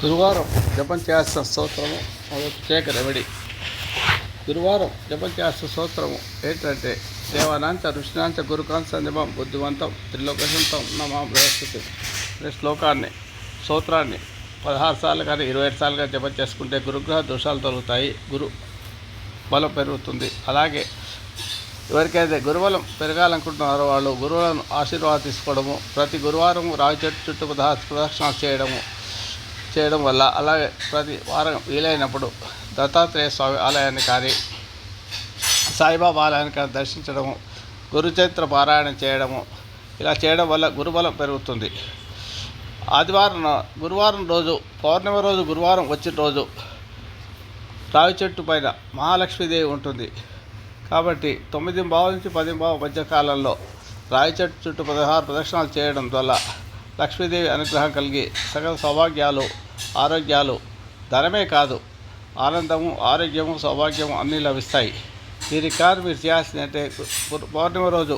గురువారం జపం చేయాల్సిన స్తోత్రము అది ప్రత్యేక రెమెడీ గురువారం జపం చేయాల్సిన స్తోత్రము ఏంటంటే దేవానాంత ఋషినాంచ గురుకాంత సందీపం బుద్ధివంతం త్రిలోకశంతం నమా బృహస్పతి. అనే శ్లోకాన్ని స్తోత్రాన్ని పదహారు సార్లు కానీ ఇరవై ఐదు సార్లుగా జపం చేసుకుంటే గురుగ్రహ దోషాలు తొలుగుతాయి గురు బలం పెరుగుతుంది. అలాగే ఎవరికైతే గురుబలం పెరగాలనుకుంటున్నారో వాళ్ళు గురువులను ఆశీర్వాదం తీసుకోవడము ప్రతి గురువారం రావి చెట్టు చుట్టూ ప్రదక్షిణాలు చేయడము చేయడం వల్ల అలాగే ప్రతి వారం వీలైనప్పుడు దత్తాత్రేయ స్వామి ఆలయాన్ని కానీ సాయిబాబా ఆలయాన్ని కానీ దర్శించడము గురుచరిత్ర పారాయణం చేయడము ఇలా చేయడం వల్ల గురుబలం పెరుగుతుంది. ఆదివారం గురువారం రోజు పౌర్ణమి రోజు గురువారం వచ్చిన రోజు రావి చెట్టు పైన మహాలక్ష్మీదేవి ఉంటుంది. కాబట్టి తొమ్మిది బావు నుంచి పది బావు మధ్య కాలంలో రావి చెట్టు చుట్టూ పదహారు ప్రదక్షిణాలు చేయడం వల్ల లక్ష్మీదేవి అనుగ్రహం కలిగి సకల సౌభాగ్యాలు ఆరోగ్యాలు ధనమే కాదు. ఆనందము ఆరోగ్యము సౌభాగ్యము అన్నీ లభిస్తాయి. దీనికి కాదు మీరు చేయాల్సిందంటే పౌర్ణమి రోజు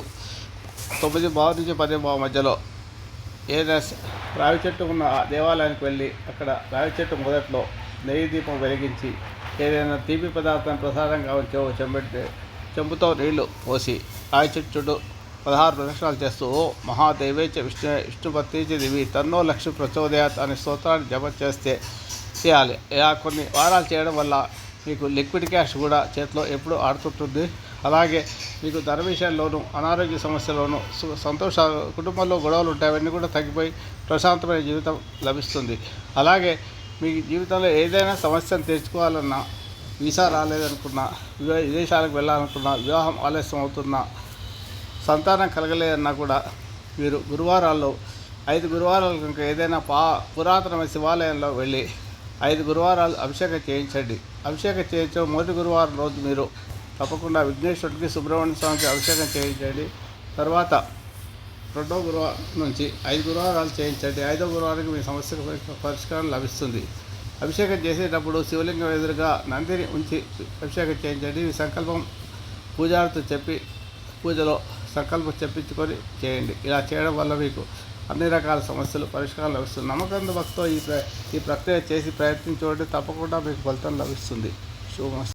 తొమ్మిది బావు నుంచి పది బావు మధ్యలో ఏదైనా రావి చెట్టు ఉన్న దేవాలయానికి వెళ్ళి అక్కడ రావి చెట్టు మొదట్లో నెయ్యి దీపం వెలిగించి ఏదైనా తీపి పదార్థాన్ని ప్రసాదంగా ఉంచో చెంబెట్టి చెంబుతో నీళ్ళు పోసి రావి చెట్టు చుట్టూ పదహారు ప్రదక్షిణాలు చేస్తూ ఓ మహాదేవేచ విష్ణు విష్ణుపత్తిచ దివి తన్నో లక్ష్మి ప్రచోదయాత్ అనే స్తోత్రాన్ని జప చేస్తే చేయాలి. ఇలా కొన్ని వారాలు చేయడం వల్ల మీకు లిక్విడ్ క్యాష్ కూడా చేతిలో ఎప్పుడూ ఆడుతుంటుంది. అలాగే మీకు ధన విషయాల్లోనూ అనారోగ్య సమస్యలోనూ సు- సంతోష కుటుంబంలో గొడవలు ఉంటాయి అవన్నీ కూడా తగ్గిపోయి ప్రశాంతమైన జీవితం లభిస్తుంది. అలాగే మీ జీవితంలో ఏదైనా సమస్యను తెచ్చుకోవాలన్నా వీసా రాలేదనుకున్నా వివా- విదేశాలకు వెళ్ళాలనుకున్నా వివాహం ఆలస్యం అవుతున్నా సంతానం కలగలేదన్నా కూడా మీరు గురువారాల్లో ఐదు గురువారాలు కనుక ఏదైనా పా పురాతనమైన శివాలయంలో వెళ్ళి ఐదు గురువారాలు అభిషేకం చేయించండి. అభిషేకం చేయించే మొదటి గురువారం రోజు మీరు తప్పకుండా విఘ్నేశ్వరుడికి సుబ్రహ్మణ్య స్వామికి అభిషేకం చేయించండి. తర్వాత రెండో గురువారం నుంచి ఐదు గురువారాలు చేయించండి. ఐదో గురువారానికి మీ సమస్యకు పరిష్కారం లభిస్తుంది. అభిషేకం చేసేటప్పుడు శివలింగం ఎదురుగా నందిని ఉంచి అభిషేకం చేయించండి. మీ సంకల్పం పూజారితో చెప్పి పూజలో సంకల్పం చెప్పించుకొని చేయండి. ఇలా చేయడం వల్ల మీకు అన్ని రకాల సమస్యలు పరిష్కారం లభిస్తుంది. నమ్మకంతో భక్తితో ఈ ప్ర ఈ ప్రక్రియ చేసి ప్రయత్నించుకోండి తప్పకుండా మీకు ఫలితం లభిస్తుంది. శుభమస్తు.